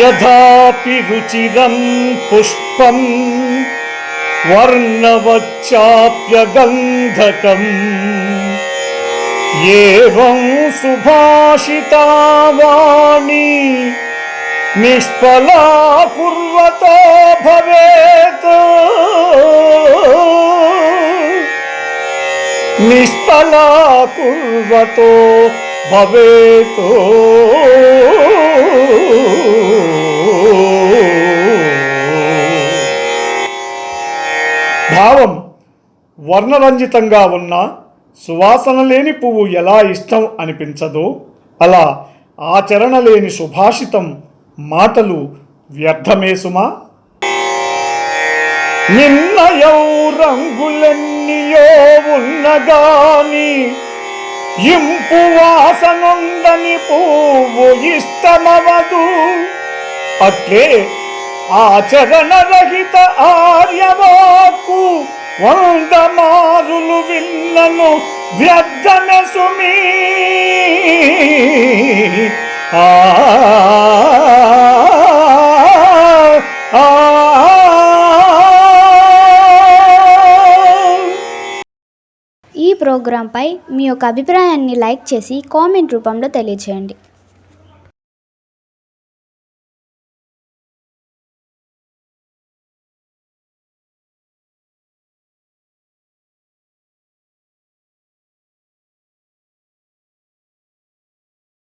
యథాపి రుచిరం పుష్పం వర్ణవచ్చాప్యగంధకం. ఏం సుభాషితావాణి నిష్ఫలా కుర్వతో భవేత్. నిష్ఫలా కుర్వతో భవేతో. భావం వర్ణరంజితంగా ఉన్న సువాసన లేని పువ్వు ఎలా ఇష్టం అనిపించదో? అలా ఆచరణ లేని సుభాషితం మాటలు వ్యర్థమే సుమా? నిన్నయౌ రంగులెన్నియో ఉన్నగాని ఇంపు వాసనుందని పువ్వు ఇష్టమవదు. అట్లే ఆచరణ రహిత ఆర్యవ వంద మారులు విన్నను వ్యర్థమే సుమి. ఆ, ఈ ప్రోగ్రాంపై మీ యొక్క అభిప్రాయాన్ని లైక్ చేసి కామెంట్ రూపంలో తెలియచేయండి.